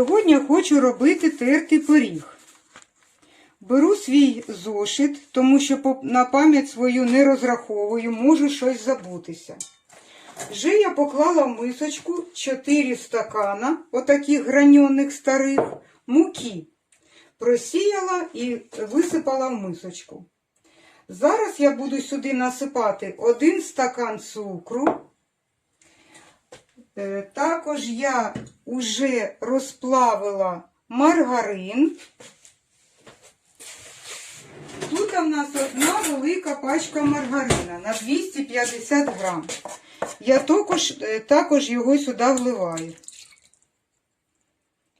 Сьогодні хочу робити тертий пиріг. Беру свій зошит, тому що на пам'ять свою не розраховую, можу щось забутися. Вже я поклала в мисочку 4 стакана, отаких граньоних старих, муки. Просіяла і висипала в мисочку. Зараз я буду сюди насипати один стакан цукру. Е, Також я вже розплавила маргарин. Тут у нас одна велика пачка маргарина на 250 грам. Я також, е, також його сюди вливаю.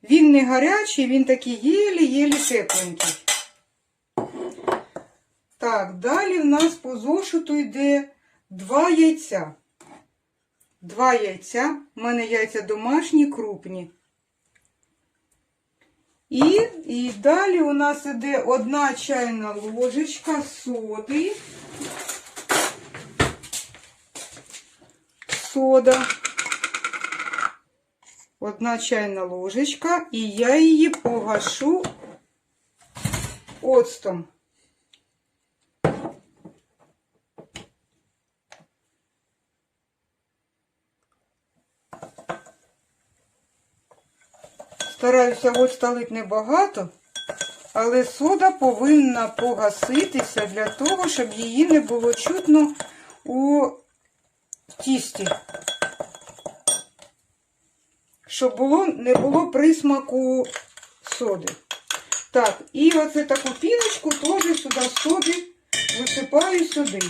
Він не гарячий, він такий єлі-єлі тепленький. Так, далі в нас по зошиту йде два яйця. Два яйця. У мене яйця домашні, крупні. І, і далі у нас іде одна чайна ложечка соди. Сода. Одна чайна ложечка, і я її погашу оцтом. Стараюся от сталити небагато, але сода повинна погаситися для того, щоб її не було чутно у тісті. Щоб було, не було присмаку соди. Так, і оце таку піночку теж сюди соди висипаю сюди.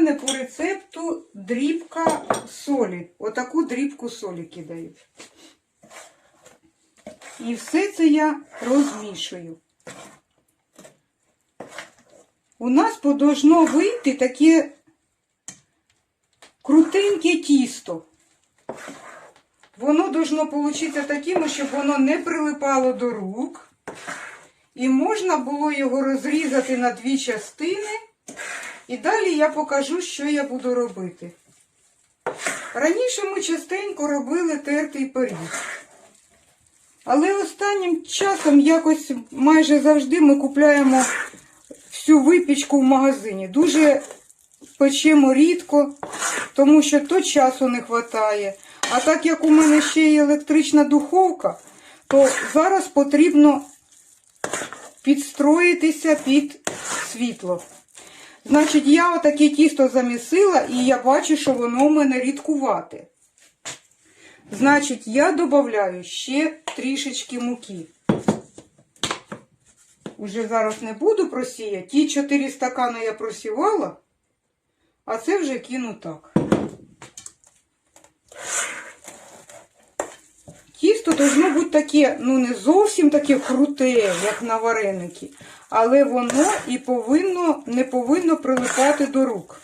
Мене по рецепту дрібка солі. Отаку дрібку солі кидають. І все це я розмішую. У нас подожно вийти таке крутеньке тісто. Воно должно получитися таким, щоб воно не прилипало до рук. І можна було його розрізати на дві частини. І далі я покажу, що я буду робити. Раніше ми частенько робили тертий пиріг. Але останнім часом якось майже завжди ми купляємо всю випічку в магазині. Дуже печемо рідко, тому що то часу не вистачає. А так як у мене ще є електрична духовка, то зараз потрібно підстроїтися під світло. Значить, я отаке тісто замісила, і я бачу, що воно у мене рідкувате. Значить, я додаю ще трішечки муки. Уже зараз не буду просіяти. Ті 4 стакани я просівала, а це вже кину так. Тісто должно бути таке, ну не зовсім таке круте, як на вареники, але воно і повинно, не повинно прилипати до рук.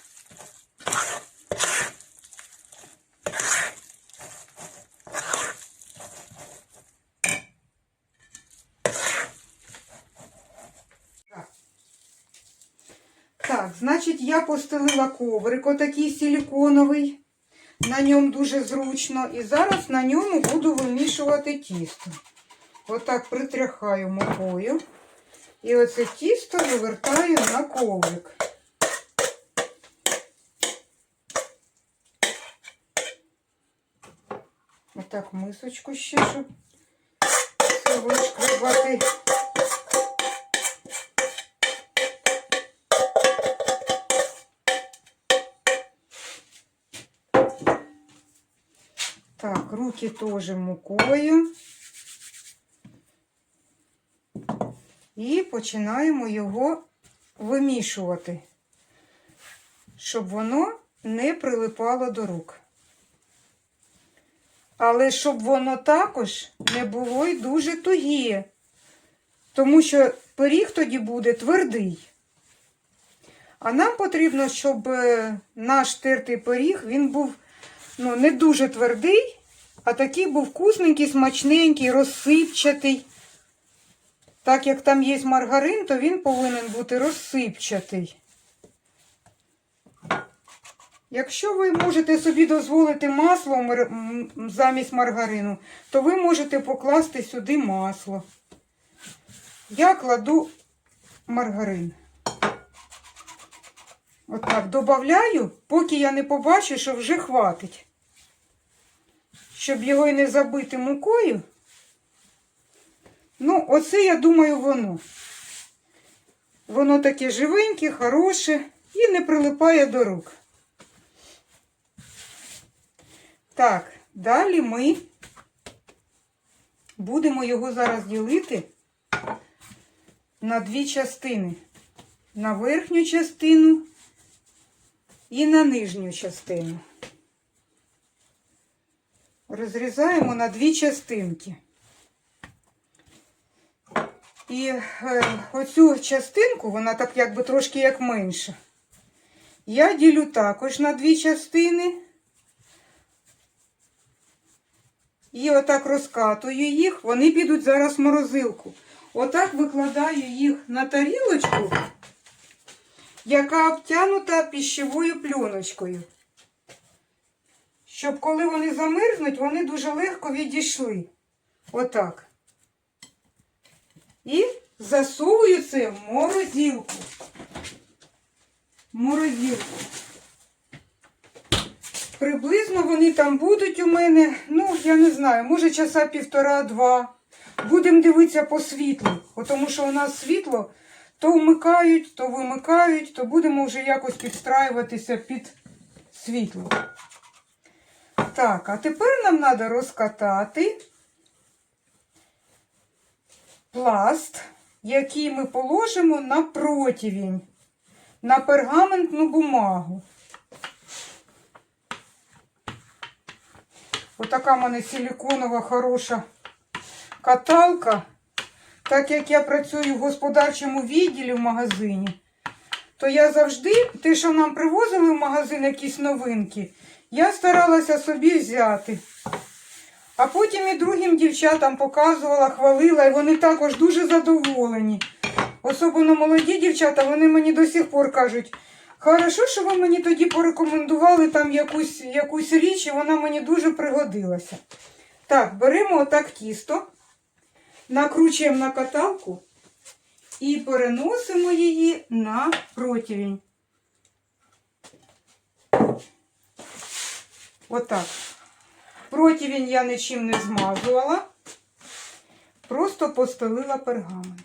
Так, значить, я постелила коврик, отакий силіконовий. На ньому дуже зручно. І зараз на ньому буду вимішувати тісто. Отак притряхаю мукою. І оце тісто вивертаю на коврик. Отак мисочку ще, щоб це вишкребати. Руки теж мукою. І починаємо його вимішувати, щоб воно не прилипало до рук. Але щоб воно також не було й дуже туге, тому що пиріг тоді буде твердий. А нам потрібно, щоб е, наш тертий пиріг він був ну, не дуже твердий, а такий був вкусненький, смачненький, розсипчатий. Так як там є маргарин, то він повинен бути розсипчатий. Якщо ви можете собі дозволити масло замість маргарину, то ви можете покласти сюди масло. Я кладу маргарин. Отак, додаю, поки я не побачу, що вже хватить. Щоб його і не забити мукою. Ну, оце, я думаю, воно. Воно таке живеньке, хороше і не прилипає до рук. Так, далі ми будемо його зараз ділити на дві частини. На верхню частину і на нижню частину. Розрізаємо на дві частинки. І е, оцю частинку, вона так якби трошки як менша. Я ділю також на дві частини. І отак розкатую їх, вони підуть зараз в морозилку. Отак викладаю їх на тарілочку, яка обтянута піщовою пленочкою. Щоб коли вони замерзнуть, вони дуже легко відійшли. Отак. І засовую це в морозилку. Морозилку. Приблизно вони там будуть у мене, ну, я не знаю, може часа півтора-два. Будемо дивитися по світлу, тому що у нас світло то вмикають, то вимикають, то будемо вже якось підстраюватися під світло. Так, а тепер нам треба розкатати пласт, який ми положимо на противень, на пергаментну бумагу. Отака в мене силиконова хороша каталка. Так як я працюю в господарчому відділі в магазині, то я завжди, те, що нам привозили в магазин якісь новинки, я старалася собі взяти. А потім і другим дівчатам показувала, хвалила, і вони також дуже задоволені. Особливо молоді дівчата, вони мені до сих пор кажуть, хорошо, що ви мені тоді порекомендували там якусь, якусь річ, і вона мені дуже пригодилася. Так, беремо отак тісто, накручуємо на каталку і переносимо її на противень. Отак. Противень я нічим не змазувала, просто постелила пергамент.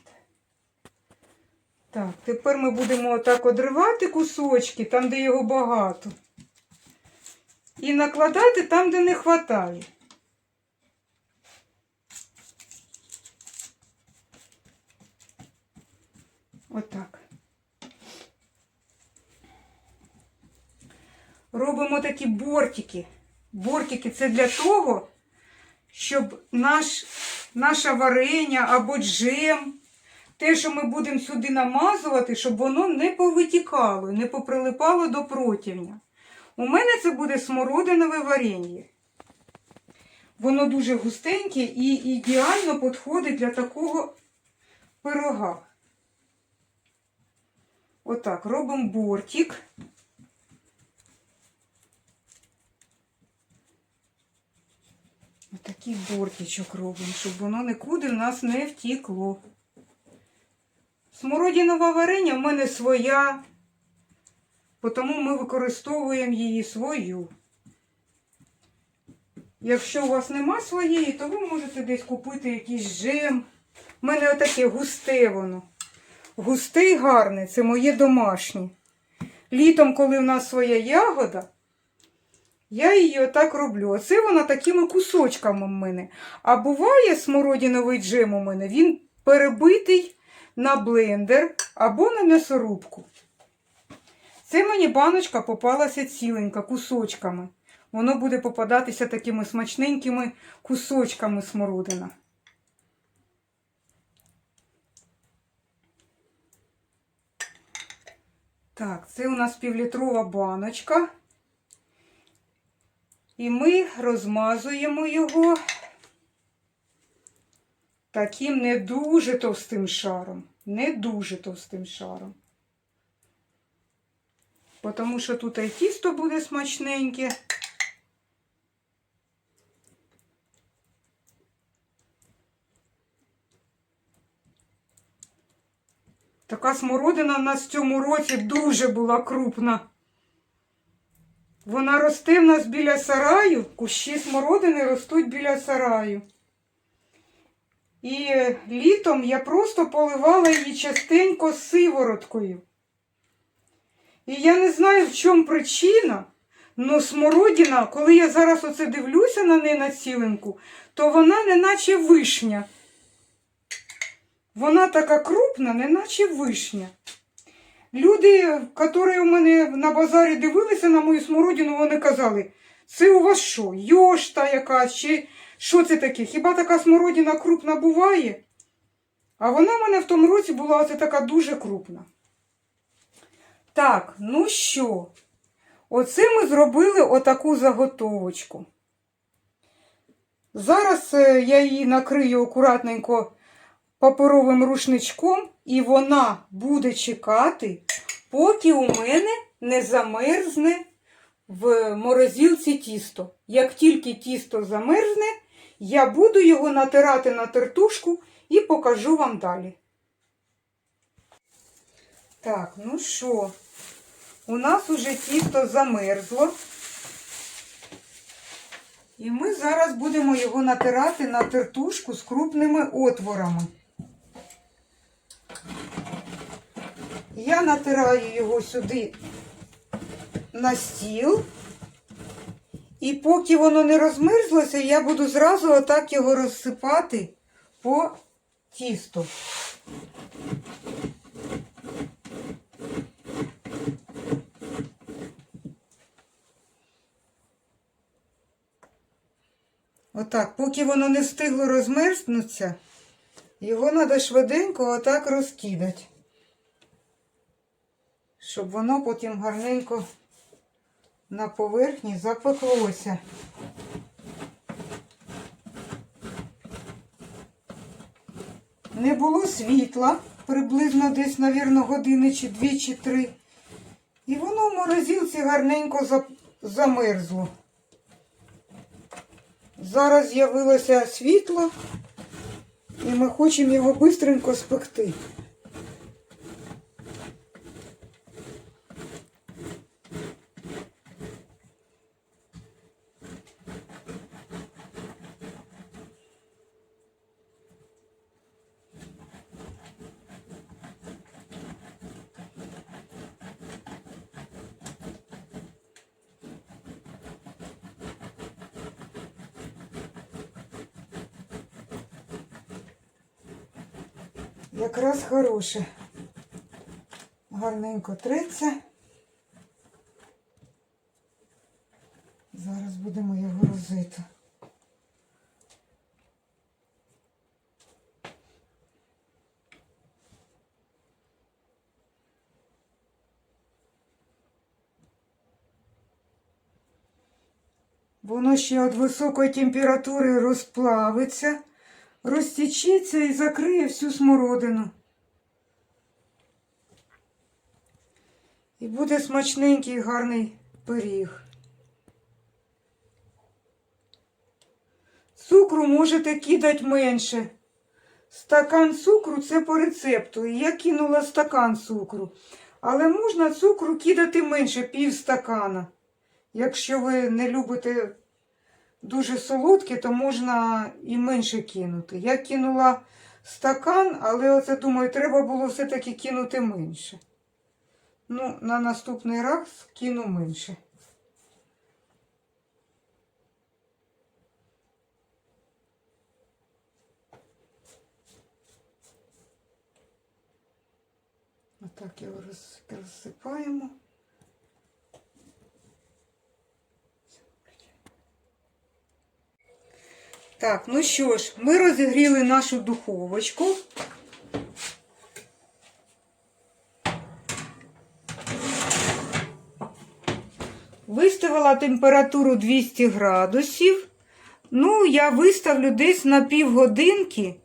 Так, тепер ми будемо отак одривати кусочки, там, де його багато. І накладати там, де не вистачає. Отак. Робимо такі бортики. Бортики це для того, щоб наш, наше варення або джем, те, що ми будемо сюди намазувати, щоб воно не повитікало, не поприлипало до противня. У мене це буде смородинове варення. Воно дуже густеньке і ідеально підходить для такого пирога. Отак, робимо бортик. Отакий бортичок робимо, щоб воно нікуди в нас не втікло. Смородінова варення в мене своя, тому ми використовуємо її свою. Якщо у вас нема своєї, то ви можете десь купити якийсь джем. У мене отаке густе воно. Густе і гарне, це моє домашнє. Літом, коли в нас своя ягода, я її отак роблю. Оце вона такими кусочками в мене. А буває смородиновий джем у мене, він перебитий на блендер або на м'ясорубку. Це мені баночка попалася ціленька, кусочками. Воно буде попадатися такими смачненькими кусочками смородина. Так, це у нас півлітрова баночка. І ми розмазуємо його таким не дуже товстим шаром. Не дуже товстим шаром. тому що тут і тісто буде смачненьке. Така смородина в нас в цьому році дуже була крупна. Вона росте в нас біля сараю, кущі смородини ростуть біля сараю. І літом я просто поливала її частенько сивороткою. І я не знаю, в чому причина, але смородина, коли я зараз оце дивлюся на неї на цілинку, то вона не наче вишня. Вона така крупна, не наче вишня. Люди, які у мене на базарі дивилися на мою смородину, вони казали, це у вас що, йошта якась, чи що це таке? Хіба така смородина крупна буває? А вона в мене в тому році була оце така дуже крупна. Так, ну що, оце ми зробили отаку заготовочку. Зараз е, я її накрию акуратненько паперовим рушничком, і вона буде чекати, поки у мене не замерзне в морозилці тісто. Як тільки тісто замерзне, я буду його натирати на тертушку і покажу вам далі. Так, ну що, у нас уже тісто замерзло. І ми зараз будемо його натирати на тертушку з крупними отворами. Я натираю його сюди на стіл. І поки воно не розмерзлося, я буду зразу отак його розсипати по тісту. Отак, поки воно не встигло розмерзнутися, його треба швиденько отак розкидати, щоб воно потім гарненько на поверхні запеклося. Не було світла, приблизно десь, мабуть, години чи дві, чи три. І воно в морозилці гарненько замерзло. Зараз з'явилося світло, і ми хочемо його швидко спекти. Якраз хороше. Гарненько треться. Зараз будемо його розити. Воно ще від високої температури розплавиться розтічеться і закриє всю смородину. І буде смачненький гарний пиріг. Цукру можете кидати менше. Стакан цукру це по рецепту. І я кинула стакан цукру. Але можна цукру кидати менше, пів стакана. Якщо ви не любите дуже солодкі, то можна і менше кинути. Я кинула стакан, але оце думаю, треба було все-таки кинути менше. Ну, на наступний раз кину менше. Отак його роз- розсипаємо. Так, ну що ж, ми розігріли нашу духовочку. Виставила температуру 200 градусів. Ну, я виставлю десь на півгодинки,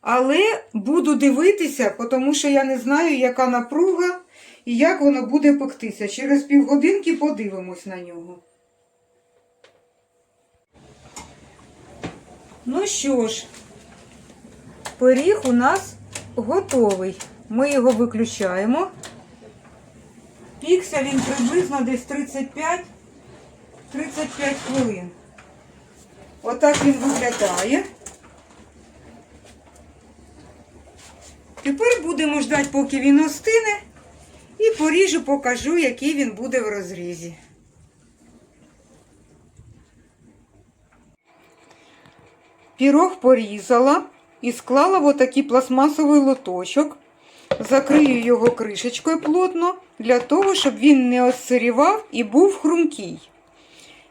але буду дивитися, тому що я не знаю, яка напруга і як воно буде пектися. Через півгодинки подивимось на нього. Ну що ж, пиріг у нас готовий. Ми його виключаємо. Пікся він приблизно десь 35 35 хвилин. Отак він виглядає. Тепер будемо ждати, поки він остине, і поріжу, покажу, який він буде в розрізі. Пірог порізала і склала в отакий пластмасовий лоточок. Закрию його кришечкою плотно, для того, щоб він не осирівав і був хрумкий.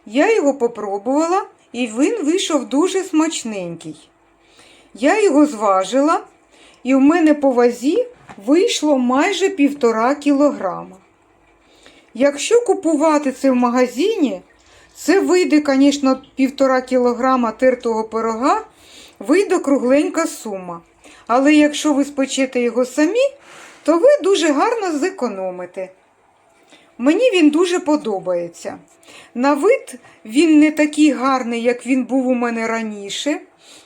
Я його попробувала, і він вийшов дуже смачненький. Я його зважила, і в мене по вазі вийшло майже півтора кілограма. Якщо купувати це в магазині, це вийде, звісно, півтора кілограма тертого пирога, вийде кругленька сума. Але якщо ви спечете його самі, то ви дуже гарно зекономите. Мені він дуже подобається. На вид він не такий гарний, як він був у мене раніше.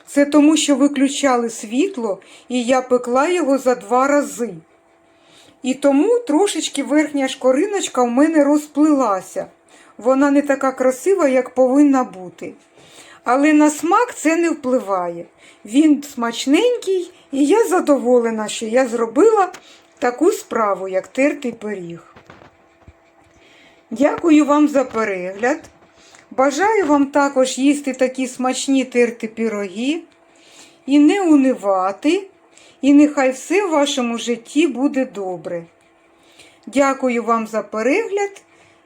Це тому, що виключали світло, і я пекла його за два рази. І тому трошечки верхня шкориночка в мене розплилася. Вона не така красива, як повинна бути. Але на смак це не впливає. Він смачненький, і я задоволена, що я зробила таку справу, як тертий пиріг. Дякую вам за перегляд. Бажаю вам також їсти такі смачні терті пироги і не унивати, і нехай все в вашому житті буде добре. Дякую вам за перегляд